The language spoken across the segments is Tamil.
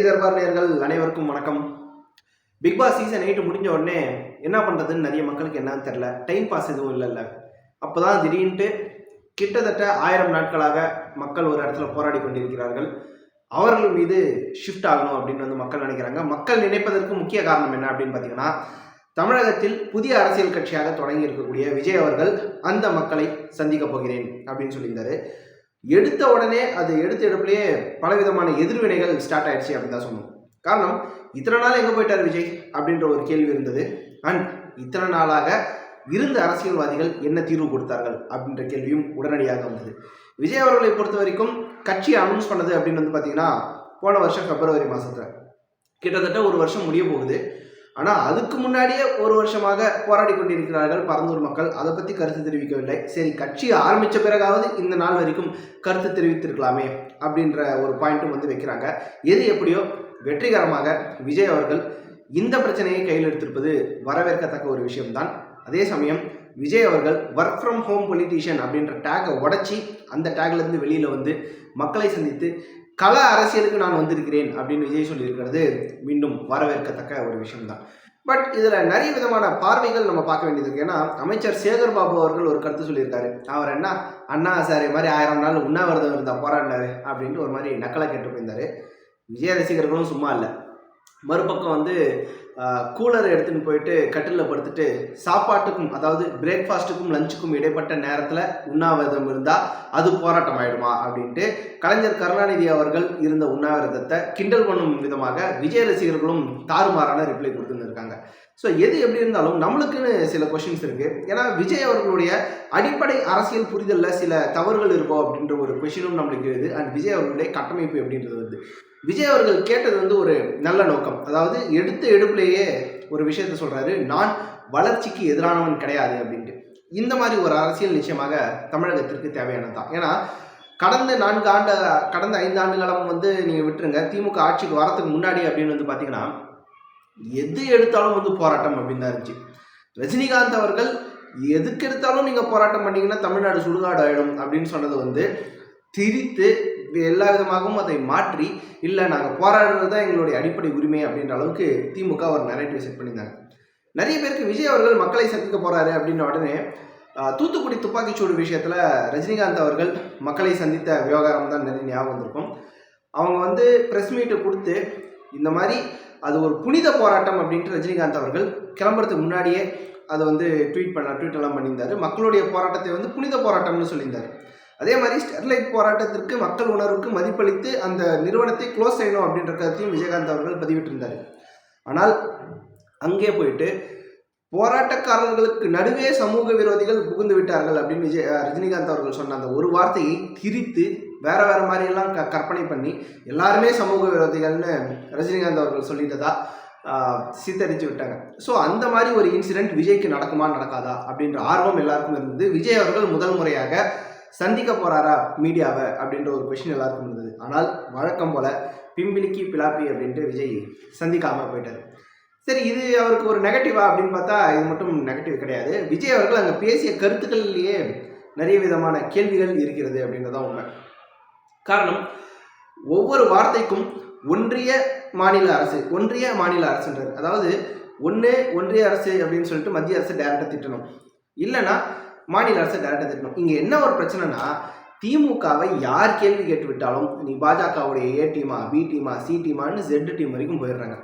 தர்பார் நேர்கள் அனைவருக்கும் வணக்கம். பிக் பாஸ் சீசன் எயிட் முடிஞ்ச உடனே என்ன பண்ணுறதுன்னு நிறைய மக்களுக்கு என்னன்னு தெரில டைம் பாஸ் எதுவும் இல்லைல்ல. அப்போ தான் திடீர்னுட்டு கிட்டத்தட்ட ஆயிரம் நாட்களாக மக்கள் ஒரு இடத்துல போராடி கொண்டிருக்கிறார்கள். அவர்கள் மீது ஷிஃப்ட் ஆகணும் அப்படின்னு வந்து மக்கள் நினைக்கிறாங்க. மக்கள் நினைப்பதற்கு முக்கிய காரணம் என்ன அப்படின்னு பார்த்தீங்கன்னா தமிழகத்தில் புதிய அரசியல் கட்சியாக தொடங்கி இருக்கக்கூடிய விஜய் அவர்கள் அந்த மக்களை சந்திக்க போகிறேன் அப்படின்னு சொல்லியிருந்தாரு. எடுத்த உடனே அது எடுத்த எடுப்புலயே பலவிதமான எதிர்வினைகள் ஸ்டார்ட் ஆயிடுச்சு அப்படின்னு தான் சொன்னோம் காரணம் இத்தனை நாள் எங்கே போயிட்டார் விஜய் அப்படின்ற ஒரு கேள்வி இருந்தது. அண்ட் இத்தனை நாளாக இருந்த அரசியல்வாதிகள் என்ன தீர்வு கொடுத்தார்கள் அப்படின்ற கேள்வியும் உடனடியாக வந்தது. விஜய் அவர்களை பொறுத்த வரைக்கும் கட்சி அனௌன்ஸ் பண்ணது அப்படின்னு வந்து பார்த்தீங்கன்னா போன வருஷம் பிப்ரவரி மாதத்தில் கிட்டத்தட்ட ஒரு வருஷம் முடிய போகுது. ஆனால் அதுக்கு முன்னாடியே ஒரு வருஷமாக போராடி கொண்டிருக்கிறார்கள் பரந்தூர் மக்கள். அதை பற்றி கருத்து தெரிவிக்கவில்லை. சரி கட்சி ஆரம்பித்த பிறகாவது இந்த நாள் வரைக்கும் கருத்து தெரிவித்திருக்கலாமே அப்படின்ற ஒரு பாயிண்ட்டும் வந்து வைக்கிறாங்க. எது எப்படியோ வெற்றிகரமாக விஜய் அவர்கள் இந்த பிரச்சனையை கையில் எடுத்திருப்பது வரவேற்கத்தக்க ஒரு விஷயம்தான். அதே சமயம் விஜய் அவர்கள் ஒர்க் ஃப்ரம் ஹோம் பொலிட்டீஷியன் அப்படின்ற டேக்கை உடச்சி அந்த டேக்லேருந்து வெளியில் வந்து மக்களை சந்தித்து கள அரசியலுக்கு நான் வந்திருக்கிறேன் அப்படின்னு விஜய் சொல்லியிருக்கிறது மீண்டும் வரவேற்கத்தக்க ஒரு விஷயம்தான். பட் இதில் நிறைய விதமான பார்வைகள் நம்ம பார்க்க வேண்டியது இருக்கு. ஏன்னா அமைச்சர் சேகர் பாபு அவர்கள் ஒரு கருத்து சொல்லியிருக்காரு. அவர் என்ன? அண்ணா சார் மாதிரி ஆயிரம் நாள் உண்ணாவிரதம் இருந்தால் போராடினாரு அப்படின்ட்டு ஒரு மாதிரி நக்கலை கேட்டு போயிருந்தாரு. விஜய ரசிகர்களும் சும்மா இல்லை. மறுபக்கம் வந்து கூலர் எடுத்துன்னு போயிட்டு கட்டிலில் படுத்துட்டு சாப்பாட்டுக்கும் அதாவது பிரேக்ஃபாஸ்ட்டுக்கும் லஞ்சுக்கும் இடைப்பட்ட நேரத்தில் உண்ணாவிரதம் இருந்தால் அது போராட்டம் ஆயிடுமா அப்படின்ட்டு கலைஞர் கருணாநிதி அவர்கள் இருந்த உண்ணாவிரதத்தை கிண்டல் பண்ணும் விதமாக விஜய் ரசிகர்களும் தாறுமாறான ரிப்ளை கொடுத்துருந்துருக்காங்க ஸோ எது எப்படி இருந்தாலும் நம்மளுக்குன்னு சில கொஷின்ஸ் இருக்குது ஏன்னா விஜய் அவர்களுடைய அடிப்படை அரசியல் புரிதலில் சில தவறுகள் இருக்கோ அப்படின்ற ஒரு கொஷினும் நம்மளுக்கு இருக்குது. அண்ட் விஜய் அவர்களுடைய கட்டமைப்பு எப்படின்றது வருது விஜய் அவர்கள் கேட்டது வந்து ஒரு நல்ல நோக்கம். அதாவது எடுத்த எடுப்புலேயே ஒரு விஷயத்த சொல்கிறாரு நான் வளர்ச்சிக்கு எதிரானவன் கிடையாது அப்படின்ட்டு. இந்த மாதிரி ஒரு அரசியல் நிச்சயமாக தமிழகத்திற்கு தேவையானது தான். ஏன்னா கடந்த நான்கு ஆண்டு கடந்த ஐந்து ஆண்டுகளும் வந்து நீங்கள் விட்டுருங்க திமுக ஆட்சிக்கு வரத்துக்கு முன்னாடி அப்படின்னு வந்து பார்த்தீங்கன்னா எது எடுத்தாலும் வந்து போராட்டம் அப்படின்னு தான் இருந்துச்சு. ரஜினிகாந்த் அவர்கள் எதுக்கு எடுத்தாலும் நீங்கள் போராட்டம் பண்ணீங்கன்னா தமிழ்நாடு சுடுகாடு ஆகிடும் அப்படின்னு சொன்னது வந்து திரித்து எல்லா விதமாகவும் அதை மாற்றி இல்லை நாங்கள் போராடுறது தான் எங்களுடைய அடிப்படை உரிமை அப்படின்ற அளவுக்கு திமுக ஒரு நெரேட்டிவ் செட் பண்ணியிருந்தாங்க. நிறைய பேருக்கு விஜய் அவர்கள் மக்களை சந்திக்க போகிறாரு அப்படின்ன உடனே தூத்துக்குடி துப்பாக்கிச்சூடு விஷயத்தில் ரஜினிகாந்த் அவர்கள் மக்களை சந்தித்த விவகாரம் தான் நிறைய ஞாபகம் வந்திருக்கும். அவங்க வந்து ப்ரெஸ் மீட்டை கொடுத்து இந்த மாதிரி அது ஒரு புனித போராட்டம் அப்படின்ட்டு ரஜினிகாந்த் அவர்கள் கிளம்புறதுக்கு முன்னாடியே அதை வந்து ட்வீட் பண்ண ட்வீட்டெல்லாம் பண்ணியிருந்தார் பண்ணியிருந்தாரு. மக்களுடைய போராட்டத்தை வந்து புனித போராட்டம்னு சொல்லியிருந்தார். அதே மாதிரி ஸ்டெர்லைட் போராட்டத்திற்கு மக்கள் உணர்வுக்கு மதிப்பளித்து அந்த நிறுவனத்தை க்ளோஸ் செய்யணும் அப்படின்ற கருத்தையும் விஜயகாந்த் அவர்கள் பதிவிட்டிருந்தார். ஆனால் அங்கே போயிட்டு போராட்டக்காரர்களுக்கு நடுவே சமூக விரோதிகள் புகுந்து விட்டார்கள் அப்படின்னு விஜய் ரஜினிகாந்த் அவர்கள் சொன்ன அந்த ஒரு வார்த்தையை திரித்து வேற வேற மாதிரியெல்லாம் க கற்பனை பண்ணி எல்லாருமே சமூக விரோதிகள்னு ரஜினிகாந்த் அவர்கள் சொல்லிட்டதா சித்தரித்து விட்டாங்க. ஸோ அந்த மாதிரி ஒரு இன்சிடென்ட் விஜய்க்கு நடக்குமா நடக்காதா அப்படின்ற ஆர்வம் எல்லாருக்கும் இருந்தது. விஜய் அவர்கள் முதல் முறையாக சந்திக்க போறாரா மீடியாவை அப்படின்ற ஒரு கொஷின் எல்லாருக்கும் இருந்தது. ஆனால் வழக்கம் போல பிம்பிலிக்கி பிலாப்பி அப்படின்ட்டு விஜய் சந்திக்காம போயிட்டார். சரி இது அவருக்கு ஒரு நெகட்டிவா அப்படின்னு பார்த்தா இது மட்டும் நெகட்டிவ் கிடையாது. விஜய் அவர்கள் அங்கே பேசிய கருத்துக்கள்லேயே நிறைய விதமான கேள்விகள் இருக்கிறது அப்படின்றதான் உண்மை. காரணம் ஒவ்வொரு வார்த்தைக்கும் ஒன்றிய மாநில அரசு ஒன்றிய மாநில அரசுன்றது அதாவது ஒன்று ஒன்றிய அரசு அப்படின்னு சொல்லிட்டு மத்திய அரசு டேரக்டாக திட்டணும். இல்லைன்னா மாநில அரசு கரெக்டாக திட்டணும். இங்கே என்ன ஒரு பிரச்சனைனா திமுகவை யார் கேள்வி கேட்டு விட்டாலும் நீ பாஜகவுடைய ஏ டீமா பி டீமா சி டீமான்னு ஜெட் டீம் வரைக்கும் போயிடுறாங்க.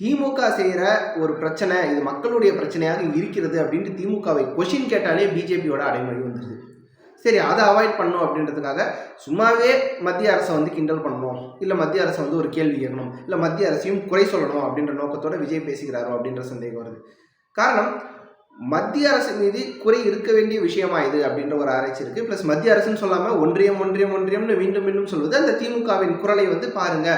திமுக செய்கிற ஒரு பிரச்சனை இது மக்களுடைய பிரச்சனையாக இருக்கிறது அப்படின்ட்டு திமுகவை கொஷின் கேட்டாலே பிஜேபியோட அடைமொழி வந்துடுது சரி அதை அவாய்ட் பண்ணணும் அப்படின்றதுக்காக சும்மாவே மத்திய அரசை வந்து கிண்டல் பண்ணணும் இல்லை மத்திய அரசை வந்து ஒரு கேள்வி கேட்கணும் இல்லை மத்திய அரசையும் குறை சொல்லணும் அப்படின்ற நோக்கத்தோட விஜய் பேசுகிறாரோ அப்படின்ற சந்தேகம் வருது. காரணம் மத்திய அரசு மீது குறை இருக்க வேண்டிய விஷயமா இது அப்படின்ற ஒரு ஆராய்ச்சி இருக்கு. பிளஸ் மத்திய அரசுன்னு சொல்லாம ஒன்றியம் ஒன்றியம் ஒன்றியம்னு மீண்டும் மீண்டும் சொல்வது அந்த திமுகவின் குரலை வந்து பாருங்க.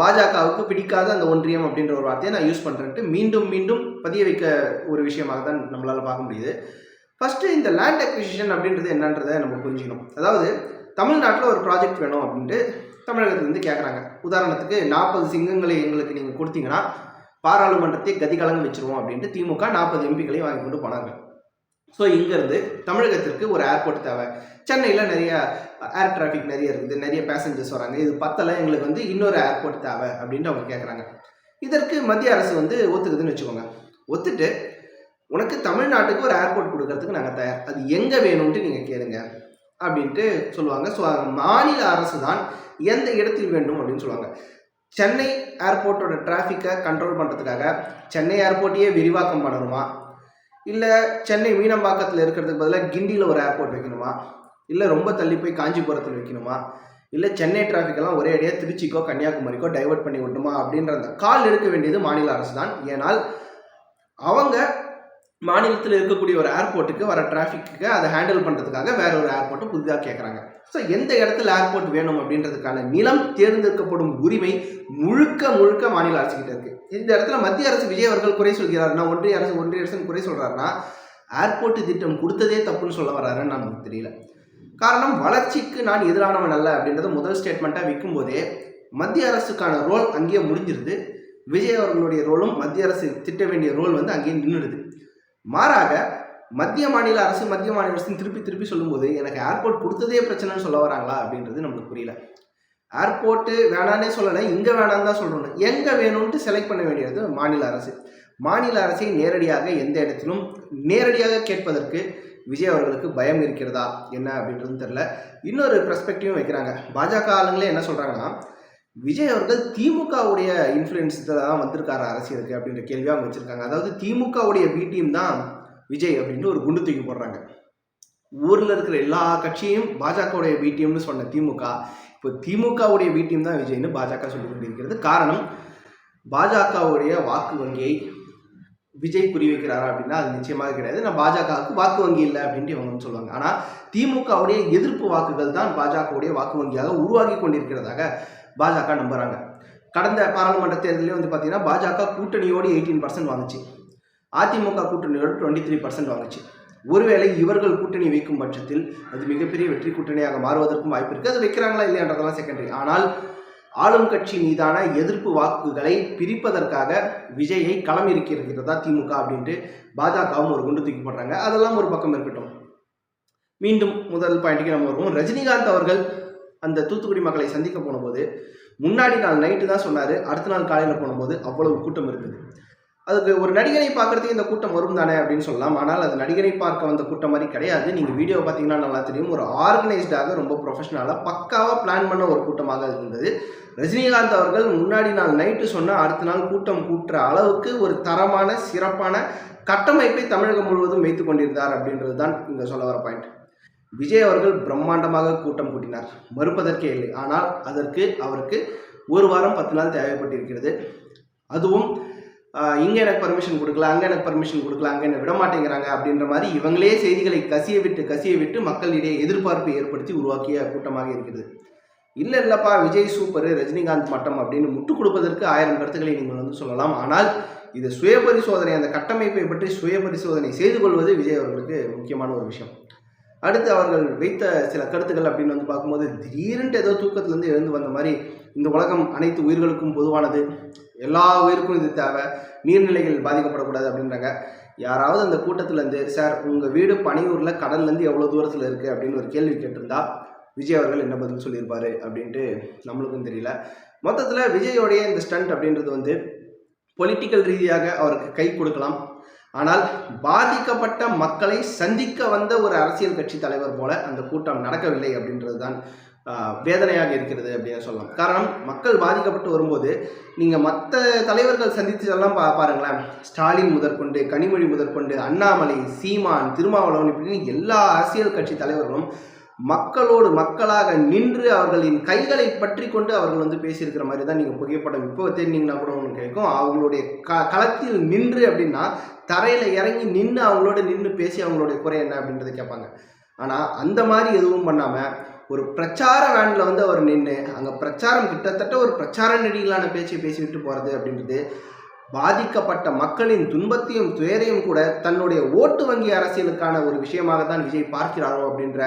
பாஜகவுக்கு பிடிக்காத அந்த ஒன்றியம் அப்படின்ற ஒரு வார்த்தையை நான் யூஸ் பண்றேன்ட்டு மீண்டும் மீண்டும் பதிய வைக்க ஒரு விஷயமாக தான் நம்மளால பார்க்க முடியுது. ஃபர்ஸ்ட் இந்த லேண்ட் அக்விசிஷன் அப்படின்றது என்னன்றதை நம்ம புரிஞ்சுக்கணும். அதாவது தமிழ்நாட்டில் ஒரு ப்ராஜெக்ட் வேணும் அப்படின்ட்டு தமிழகத்துலேருந்து கேட்குறாங்க உதாரணத்துக்கு நாற்பது சிங்கங்களை எங்களுக்கு நீங்கள் கொடுத்தீங்கன்னா பாராளுமன்றத்தை கதிகலங்க வச்சிருவோம் அப்படின்ட்டு திமுக நாற்பது எம்பிக்களையும் வாங்கி கொண்டு போனாங்க. ஸோ இங்கேருந்து தமிழகத்திற்கு ஒரு ஏர்போர்ட் தேவை. சென்னையில் நிறைய ஏர் டிராஃபிக் நிறைய இருக்குது நிறைய பேசஞ்சர்ஸ் வராங்க. இது பத்தலை எங்களுக்கு வந்து இன்னொரு ஏர்போர்ட் தேவை அப்படின்ட்டு அவங்க கேட்குறாங்க இதற்கு மத்திய அரசு வந்து ஒத்துக்குதுன்னு வச்சுக்கோங்க. ஒத்துட்டு உனக்கு தமிழ்நாட்டுக்கு ஒரு ஏர்போர்ட் கொடுக்கறதுக்கு நாங்கள் தயார். அது எங்கே வேணும்ன்ட்டு நீங்கள் கேளுங்க அப்படின்ட்டு சொல்லுவாங்க. ஸோ மாநில அரசு தான் எந்த இடத்தில் வேண்டும் அப்படின்னு சொல்லுவாங்க. சென்னை ஏர்போர்ட்டோட டிராஃபிக்கை கண்ட்ரோல் பண்ணுறதுக்காக சென்னை ஏர்போர்ட்டையே விரிவாக்கம் பண்ணணுமா? இல்லை சென்னை மீனம்பாக்கத்தில் இருக்கிறதுக்கு பதிலாக கிண்டியில் ஒரு ஏர்போர்ட் வைக்கணுமா? இல்லை ரொம்ப தள்ளி போய் காஞ்சிபுரத்தில் வைக்கணுமா? இல்லை சென்னை டிராஃபிக்கெல்லாம் ஒரே அடியாக திருச்சிக்கோ கன்னியாகுமரிக்கோ டைவர்ட் பண்ணி விட்டுமா அப்படின்ற அந்த கால் எடுக்க வேண்டியது மாநில அரசு தான் ஏனால் அவங்க மாநிலத்தில் இருக்கக்கூடிய ஒரு ஏர்போர்ட்டுக்கு வர டிராஃபிக்கு அதை ஹேண்டில் பண்ணுறதுக்காக வேற ஒரு ஏர்போர்ட்டை புதிதாக கேட்குறாங்க ஸோ எந்த இடத்துல ஏர்போர்ட் வேணும் அப்படின்றதுக்கான நிலம் தேர்ந்தெடுக்கப்படும் உரிமை முழுக்க முழுக்க மாநில அரசுகிட்ட இருக்கு. இந்த இடத்துல மத்திய அரசு விஜய் அவர்கள் குறை சொல்கிறாருன்னா ஒன்றிய அரசு ஒன்றிய அரசு குறை சொல்கிறாருன்னா ஏர்போர்ட் திட்டம் கொடுத்ததே தப்புன்னு சொல்ல வர்றாருன்னு நமக்கு தெரியல. காரணம் வளர்ச்சிக்கு நான் எதிரானவன் அல்ல அப்படின்றத முதல் ஸ்டேட்மெண்ட்டாக வைக்கும்போதே மத்திய அரசுக்கான ரோல் அங்கேயே முடிஞ்சிருது. விஜய் அவர்களுடைய ரோலும் மத்திய அரசு திட்ட வேண்டிய ரோல் வந்து அங்கேயே நின்றுடுது மாறாக மத்திய மாநில அரசு மத்திய மாநில அரசு திருப்பி திருப்பி சொல்லும்போது எனக்கு ஏர்போர்ட் கொடுத்ததே பிரச்சனைன்னு சொல்ல வராங்களா அப்படின்றது நம்மளுக்கு புரியல. ஏர்போர்ட்டு வேணானே சொல்லலை இங்கே வேணான்னு தான் சொல்கிறோம் எங்கே வேணும்ட்டு செலக்ட் பண்ண வேண்டியது மாநில அரசு. மாநில அரசை நேரடியாக எந்த இடத்திலும் நேரடியாக கேட்பதற்கு விஜய் அவர்களுக்கு பயம் இருக்கிறதா என்ன அப்படின்றது தெரில இன்னொரு பெர்ஸ்பெக்டிவும் வைக்கிறாங்க. பாஜக ஆளுங்களே என்ன சொல்கிறாங்கன்னா விஜய் அவர்கள் திமுகவுடைய இன்ஃப்ளூயன்ஸ் தான் வந்திருக்காரு அரசியலுக்கு அப்படின்ற கேள்வியாக அவங்க வச்சுருக்காங்க. அதாவது திமுகவுடைய பி டீம் தான் விஜய் அப்படின்ட்டு ஒரு குண்டு தூக்கி போடுறாங்க. ஊரில் இருக்கிற எல்லா கட்சியும் பாஜகவுடைய பி டீம்னு சொன்ன திமுக இப்போ திமுகவுடைய பி டீம் தான் விஜய்னு பாஜக சொல்லி கொண்டிருக்கிறது. காரணம் பாஜகவுடைய வாக்கு வங்கியை விஜய் குறிவைக்கிறாரா அப்படின்னா அது நிச்சயமாக கிடையாது. நான் பாஜகவுக்கு வாக்கு வங்கி இல்லை அப்படின்ட்டு இவங்க வந்து சொல்லுவாங்க. ஆனால் திமுகவுடைய எதிர்ப்பு வாக்குகள் தான் பாஜகவுடைய வாக்கு வங்கியாக உருவாகி கொண்டிருக்கிறதாக பாஜக நம்புகிறாங்க கடந்த பாராளுமன்ற தேர்தலே வந்து பார்த்தீங்கன்னா பாஜக கூட்டணியோடு எயிட்டீன் பர்சன்ட் வாங்குச்சு. அதிமுக கூட்டணியோடு டுவெண்ட்டி த்ரீ பர்சன்ட் வாங்குச்சு. ஒருவேளை இவர்கள் கூட்டணி வைக்கும் பட்சத்தில் அது மிகப்பெரிய வெற்றி கூட்டணியாக மாறுவதற்கும் வாய்ப்பு இருக்குது அது வைக்கிறாங்களா இல்லையான்றதெல்லாம் செகண்டரி ஆனால் ஆளும் கட்சி மீதான எதிர்ப்பு வாக்குகளை பிரிப்பதற்காக விஜயை களம் இருக்கிறதா திமுக அப்படின்ட்டு பாஜகவும் ஒரு குண்டு தூக்கி போடுறாங்க. அதெல்லாம் ஒரு பக்கம் இருக்கட்டும். மீண்டும் முதல் பாயிண்ட்டுக்கு நம்ம வருவோம். ரஜினிகாந்த் அவர்கள் அந்த தூத்துக்குடி மக்களை சந்திக்க போனபோது முன்னாடி நாள் நைட்டு தான் சொன்னார். அடுத்த நாள் காலையில் போனபோது அவ்வளவு கூட்டம் இருக்குது அதுக்கு ஒரு நடிகனை பார்க்குறதுக்கு இந்த கூட்டம் வரும் தானே அப்படின்னு சொல்லலாம். ஆனால் அது நடிகனை பார்க்க வந்த கூட்டம் மாதிரி கிடையாது. நீங்கள் வீடியோ பார்த்தீங்கன்னா நல்லா தெரியும். ஒரு ஆர்கனைஸ்டாக ரொம்ப ப்ரொஃபஷனலாக பக்காவாக பிளான் பண்ண ஒரு கூட்டமாக இருந்தது. ரஜினிகாந்த் அவர்கள் முன்னாடி நாள் நைட்டு சொன்னால் அடுத்த நாள் கூட்டம் கூட்டுற அளவுக்கு ஒரு தரமான சிறப்பான கட்டமைப்பை தமிழகம் முழுவதும் வைத்து கொண்டிருந்தார் அப்படின்றது தான் இங்கே சொல்ல வர பாயிண்ட் விஜய் அவர்கள் பிரம்மாண்டமாக கூட்டம் கூட்டினார். மறுப்பதற்கே இல்லை. ஆனால் அதற்கு அவருக்கு ஒரு வாரம் பத்து நாள் தேவைப்பட்டிருக்கிறது. அதுவும் இங்கே எனக்கு பர்மிஷன் கொடுக்கல அங்கே எனக்கு பர்மிஷன் கொடுக்கல அங்கே என்ன விட மாட்டேங்கிறாங்க அப்படின்ற மாதிரி இவங்களே செய்திகளை கசிய விட்டு கசிய விட்டு மக்களிடையே எதிர்பார்ப்பை ஏற்படுத்தி உருவாக்கிய கூட்டமாக இருக்கிறது. இல்லை இல்லைப்பா விஜய் சூப்பர் ரஜினிகாந்த் மட்டம் அப்படின்னு முட்டுக் கொடுப்பதற்கு ஆயிரம் கருத்துக்களை நீங்கள் வந்து சொல்லலாம். ஆனால் இது சுய பரிசோதனை அந்த கட்டமைப்பை பற்றி சுய பரிசோதனை செய்து கொள்வது விஜய் அவர்களுக்கு முக்கியமான ஒரு விஷயம். அடுத்து அவர்கள் வைத்த சில கருத்துக்கள் அப்படின்னு வந்து பார்க்கும்போது திடீர்னு ஏதோ தூக்கத்துலேருந்து எழுந்து வந்த மாதிரி இந்த உலகம் அனைத்து உயிர்களுக்கும் பொதுவானது. எல்லா உயிருக்கும் இது தேவை. நீர்நிலைகள் பாதிக்கப்படக்கூடாது அப்படின்றாங்க. யாராவது அந்த கூட்டத்திலேருந்து சார் உங்கள் வீடு பனையூரில் கடல்லேருந்து எவ்வளோ தூரத்தில் இருக்குது அப்படின்னு ஒரு கேள்வி கேட்டிருந்தா விஜய் அவர்கள் என்ன பதில் சொல்லியிருப்பார் அப்படின்ட்டு நம்மளுக்கும் தெரியல. மொத்தத்தில் விஜயோடைய இந்த ஸ்டண்ட் அப்படின்றது வந்து பொலிட்டிக்கல் ரீதியாக அவருக்கு கை கொடுக்கலாம். ஆனால் பாதிக்கப்பட்ட மக்களை சந்திக்க வந்த ஒரு அரசியல் கட்சி தலைவர் போல அந்த கூட்டம் நடக்கவில்லை அப்படின்றது தான் வேதனையாக இருக்கிறது அப்படின்னு சொல்லலாம். காரணம் மக்கள் பாதிக்கப்பட்டு வரும்போது நீங்கள் மற்ற தலைவர்கள் சந்தித்ததெல்லாம் பா பாருங்களேன். ஸ்டாலின் முதற்கொண்டு கனிமொழி முதற்கொண்டு அண்ணாமலை சீமான் திருமாவளவன் இப்படின்னு எல்லா அரசியல் கட்சி தலைவர்களும் மக்களோடு மக்களாக நின்று அவர்களின் கைகளை பற்றி கொண்டு அவர்கள் வந்து பேசியிருக்கிற மாதிரி தான் நீங்கள் புகைப்படம் இப்போ தேடினீங்கன்னா கூட ஒன்று கேட்கும். அவங்களுடைய க களத்தில் நின்று அப்படின்னா தரையில் இறங்கி நின்று அவங்களோட நின்று பேசி அவங்களுடைய குறை என்ன அப்படின்றத கேட்பாங்க. ஆனால் அந்த மாதிரி எதுவும் பண்ணாமல் ஒரு பிரச்சார வேனில் வந்து அவர் நின்று அங்கே பிரச்சாரம் கிட்டத்தட்ட ஒரு பிரச்சார நெடிகளான பேச்சை பேசிவிட்டு போகிறது அப்படின்றது பாதிக்கப்பட்ட மக்களின் துன்பத்தையும் துயரையும் கூட தன்னுடைய ஓட்டு வங்கி அரசியலுக்கான ஒரு விஷயமாக தான் விஜய் பார்க்கிறாரோ அப்படின்ற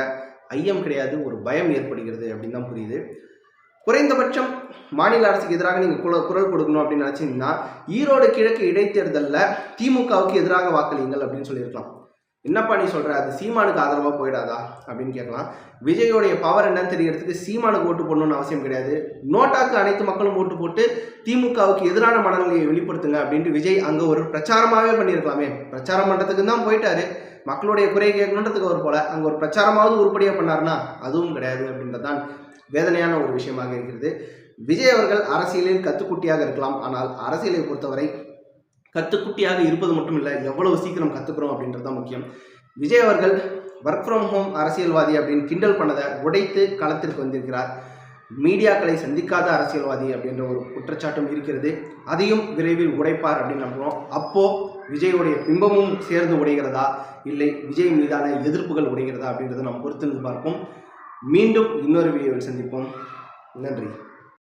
ஐயம் கிடையாது ஒரு பயம் ஏற்படுகிறது அப்படின்னு தான் புரியுது. குறைந்தபட்சம் மாநில அரசுக்கு எதிராக நீங்கள் குரல் குரல் கொடுக்கணும் அப்படின்னு நினச்சிங்கன்னா ஈரோடு கிழக்கு இடைத்தேர்தலில் திமுகவுக்கு எதிராக வாக்களியுங்கள் அப்படின்னு சொல்லியிருக்கலாம். என்னப்பா நீ சொல்கிற அது சீமானுக்கு ஆதரவாக போயிடாதா? அப்படின்னு கேட்கலாம். விஜயோடைய பவர் என்னன்னு தெரியறதுக்கு சீமானுக்கு ஓட்டு போடணும்னு அவசியம் கிடையாது. நோட்டாக்கு அனைத்து மக்களும் ஓட்டு போட்டு திமுகவுக்கு எதிரான மனநிலையை வெளிப்படுத்துங்க அப்படின்ட்டு விஜய் அங்கே ஒரு பிரச்சாரமாகவே பண்ணியிருக்கலாமே. பிரச்சாரம் பண்ணுறதுக்கு தான் போயிட்டாரு. மக்களுடைய குறை கேட்கணுன்றதுக்கு ஒரு போல அங்கே ஒரு பிரச்சாரமாவது உருப்படியாக பண்ணார்னா அதுவும் கிடையாது அப்படின்றதான் வேதனையான ஒரு விஷயமாக இருக்கிறது. விஜய் அவர்கள் அரசியலில் கத்துக்குட்டியாக இருக்கலாம் ஆனால் அரசியலை பொறுத்தவரை கத்துக்குட்டியாக இருப்பது மட்டும் இல்லை எவ்வளவு சீக்கிரம் கற்றுக்குறோம் அப்படின்றது தான் முக்கியம். விஜய் அவர்கள் ஒர்க் ஃப்ரம் ஹோம் அரசியல்வாதி அப்படின்னு கிண்டல் பண்ணதை உடைத்து களத்திற்கு வந்திருக்கிறார். மீடியாக்களை சந்திக்காத அரசியல்வாதி அப்படின்ற ஒரு குற்றச்சாட்டும் இருக்கிறது. அதையும் விரைவில் உடைப்பார் அப்படின்னு நம்புகிறோம் அப்போது விஜயோடைய பிம்பமும் சேர்ந்து உடைகிறதா இல்லை விஜய் மீதான எதிர்ப்புகள் உடைகிறதா அப்படின்றத நாம் பொறுத்திருந்து பார்ப்போம். மீண்டும் இன்னொரு வீடியோவில் சந்திப்போம். நன்றி.